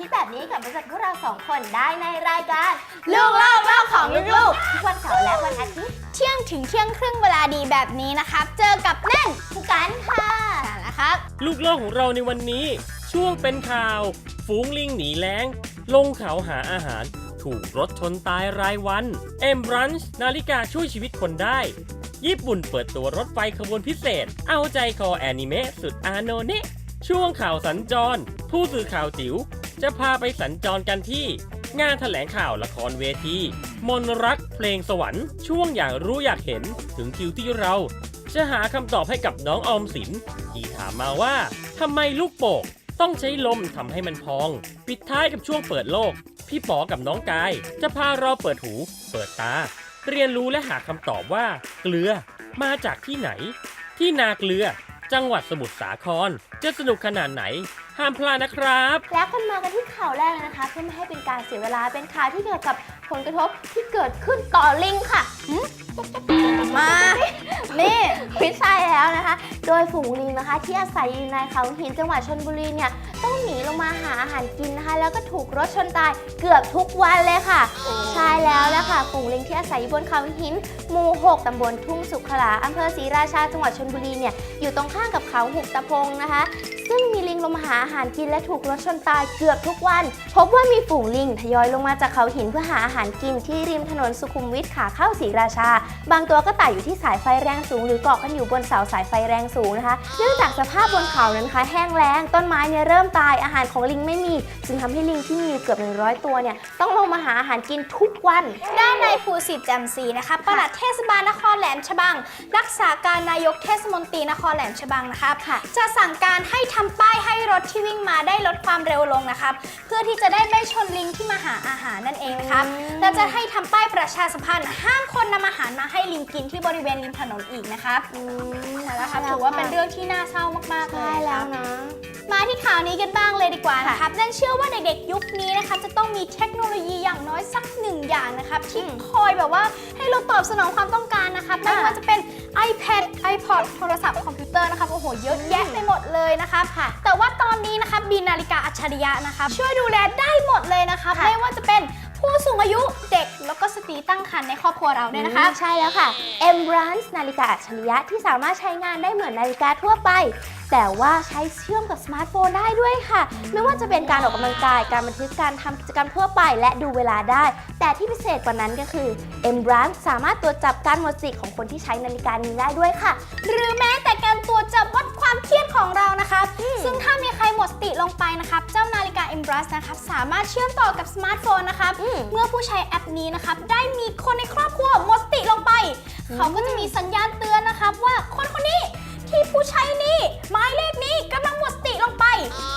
ทิตย์แบบนี้กับมาเจอพวกเราสองคนได้ในรายการ ลูกโลกโลกของลูกๆทุกวันเสาร์และวันอาทิตย์เที่ยงถึงเที่ยงครึ่งเวลาดีแบบนี้นะครับ เจอกับแน่นผู้กันค่ะแล้วครับ ลูกโลกของเราในวันนี้ ช่วงเป็นข่าว ฝูงลิงหนีแล้ง ลงเขาหาอาหาร ถูกรถชนตายรายวันเอ็มบรันช์นาฬิกาช่วยชีวิตคนได้ ญี่ปุ่นเปิดตัวรถไฟขบวนพิเศษ เอาใจคอแอนิเมะสุดอาโนเนะช่วงข่าวสัญจร ผู้สื่อข่าวจิ๋ว จะพาไปสัญจรกันที่ งานแถลงข่าวละครเวที มนรักเพลงสวรรค์ช่วงอย่างรู้อยากเห็นถึงคิวที่เรา จะหาคำตอบให้กับน้องออมสิน ที่ถามมาว่าทำไมลูกโป่งต้องใช้ลมทำให้มันพอง ปิดท้ายกับช่วงเปิดโลก พี่ป๋อกับน้องกาย จะพาเราเปิดหู เปิดตา เรียนรู้และหาคำตอบว่า เกลือมาจากที่ไหน ที่นาเกลือ จังหวัดสมุทรสาคร จะสนุกขนาดไหน ห้ามพลาดนะครับ แล้วกันมากันที่ข่าวแรกเลยนะคะ เพื่อไม่ให้เป็นการเสียเวลาเป็นข่าวที่เกี่ยวกับผลกระทบที่เกิดขึ้นต่อลิงค่ะหืมมา โดยฝูงลิงนะคะ ที่อาศัยอยู่ในเขาหินจังหวัดชนบุรีเนี่ยต้องหนีลงมาหาอาหารกินนะคะ แล้วก็ถูกรถชนตายเกือบทุกวันเลยค่ะ ใช่แล้วแล้วค่ะฝูงลิงที่อาศัยอยู่บนเขาหินหมู่ 6 ตำบลทุ่งสุขลาอำเภอศรีราชาจังหวัดชนบุรีเนี่ยอยู่ตรงข้างกับเขาหุบตะพงนะคะ ซึ่งมีลาหาอาหารกินและถูกรถชนตายเกือบทุกวัน พบว่ามีฝูงลิงทยอยลงมาจากเขาหินเพื่อหาอาหารกินที่ริมถนนสุขุมวิทขาเข้าศรีราชา บางตัวก็ไต่อยู่ที่สายไฟแรงสูง หรือเกาะกันอยู่บนเสาสายไฟแรงสูงนะคะ เนื่องจากสภาพบนเขานั้นนะคะแห้งแล้งต้นไม้เนี่ยเริ่มตายอาหารของลิงไม่มี จึงทำให้ลิงที่มีอยู่เกือบ 100 ตัวเนี่ยต้องลงมาหาอาหารกินทุกวันด้านในายภูสิทธิ์แจ่มศรีนะคะปลัดเทศบาลนครแหลมฉบัง รักษาการนายกเทศมนตรีนครแหลมฉบังนะครับค่ะจะสั่งการให้ทำป้ายให้ รถที่วิ่งมาได้ลดความเร็วลงนะครับ เพื่อที่จะได้ไม่ชนลิงที่มาหาอาหารนั่นเองนะครับอืมและจะให้ทำป้ายประชาสัมพันธ์ห้ามคนนำอาหารมาให้ลิงกินที่บริเวณริมถนนอีกนะครับอืมนะคะถือว่าเป็นเรื่องที่น่าเศร้ามากๆเลยใช่นะคแล้รัวบนะ มาที่ข่าวนี้กันบ้างเลยดีกว่านะครับนั่นเชื่อว่าเด็กๆยุคนี้นะคะจะต้องมีเทคโนโลยีอย่างน้อยสักหนึ่งอย่างนะครับที่คอยแบบว่าให้เราตอบสนองความต้องการนะครับไม่ว่าจะเป็น iPad iPod โทรศัพท์คอมพิวเตอร์นะครับโอ้โหเยอะแยะไปหมดเลยนะครับแต่ว่าตอนนี้นะครับมีนาฬิกาอัจฉริยะนะครับช่วยดูแลได้หมดเลยนะครับไม่ว่าจะเป็น ผู้สูงอายุเด็กแล้วก็สตรีตั้งครรภ์ในครอบครัวเราเนี่ยนะคะ อืมใช่แล้วค่ะ M Brands นาฬิกาอัจฉริยะที่สามารถใช้งานได้เหมือนนาฬิกาทั่วไป แต่ว่าใช้เชื่อมกับสมาร์ทโฟนได้ด้วยค่ะ ไม่ว่าจะเป็นการออกกำลังกาย การบันทึกการทำกิจกรรมทั่วไป และดูเวลาได้ แต่ที่พิเศษกว่านั้นก็คือ M Brands สามารถตรวจจับการหมดสติของคนที่ใช้นาฬิกานี้ได้ด้วยค่ะ หรือแม้แต่การตรวจจับวัดความเครียดของเรานะครับซึ่งถ้า นาฬิกา m b r u s นะครับสามารถเชื่อมต่อกับสมาร์ทโฟนนะครับอืมเมื่อผู้ใช้แอปนี้นะครับได้มีคนในครอบครัวหมดสติลงไป เขาก็จะมีสัญญาณเตือนนะครับว่าคนคนนี้ที่ผู้ใช้นี้หมายเลขนี้กำลังหมดสติลงไป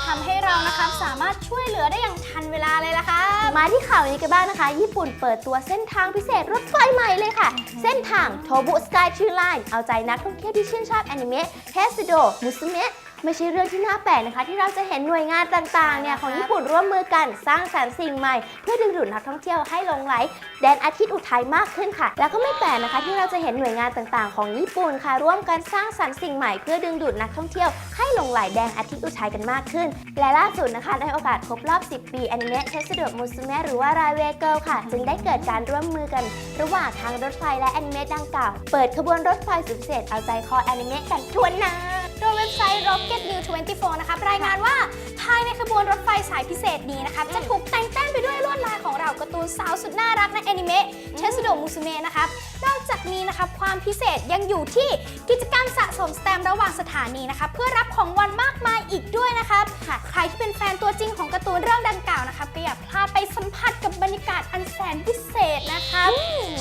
ทำให้เรานะครับสามารถช่วยเหลือได้อย่างทันเวลาเลยละครับ มาที่ข่าวนี้กันบ้างนะคะ ญี่ปุ่นเปิดตัวเส้นทางพิเศษรถไฟใหม่เลยค่ะ เส้นทางโทบุสกายชื่อไลน์เอาใจนักท่องเที่ยวที่ชื่นชอบแอนิเมะเทสโดมุสเมะ ไม่ใช่เรื่องที่น่าแปลกนะคะ ที่เราจะเห็นหน่วยงานต่างๆเนี่ยของญี่ปุ่นร่วมมือกันสร้างสรรค์สิ่งใหม่ เพื่อดึงดูดนักท่องเที่ยวให้หลงไหลแดนอาทิตย์อุทัยมากขึ้นค่ะ แล้วก็ไม่แปลกนะคะ ที่เราจะเห็นหน่วยงานต่างๆ ของญี่ปุ่นค่ะ ร่วมกันสร้างสรรค์สิ่งใหม่เพื่อดึงดูดนักท่องเที่ยวให้หลงไหลแดนอาทิตย์อุทัยกันมากขึ้น และล่าสุดนะคะในโอกาสครบรอบ 10 ปีแอนิเมะเทสโดมุสเมะหรือว่ารายเวเกิลค่ะ จึงได้เกิดการร่วมมือกัน ระหว่างทางรถไฟและแอนิเมะดังกล่าว เปิดขบวนรถไฟสุดพิเศษเอาใจคอแอนิเมะกันทวนหน้า โดยเว็บไซต์ Rocket News 24นะครับรายงานว่าภายในขบวนรถไฟสายพิเศษนี้นะครับจะถูกแต่งแต้มไปด้วยลวดลายของเราการ์ตูนสาวสุดน่ารักในแอนิเมะเชสโดมุสเมะนะครับนอกจากนี้นะครับความพิเศษยังอยู่ที่กิจกรรมสะสมสแตมป์ระหว่างสถานีนะครับเพื่อรับของวันมากมายอีกด้วยนะครับค่ะใครที่เป็นแฟนตัวจริงของการ์ตูนเรื่องดังกล่าวนะครับก็อย่าพลาดไปสัมผัสกับบรรยากาศอันแสนพิเศษนะครับ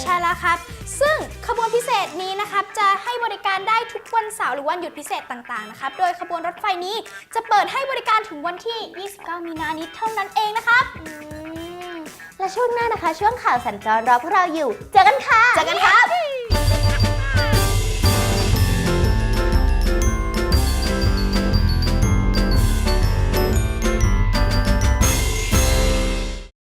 ใช่แล้วครับ ซึ่งขบวนพิเศษนี้นะครับจะให้บริการได้ทุกวันเสาร์หรือวันหยุดพิเศษต่างๆนะครับ โดยขบวนรถไฟนี้จะเปิดให้บริการถึงวันที่ 29 มีนานี้เท่านั้นเองนะครับและช่วงหน้านะคะ ช่วงข่าวสัญจรรอพวกเราอยู่ เจอกันค่ะ เจอกันครับ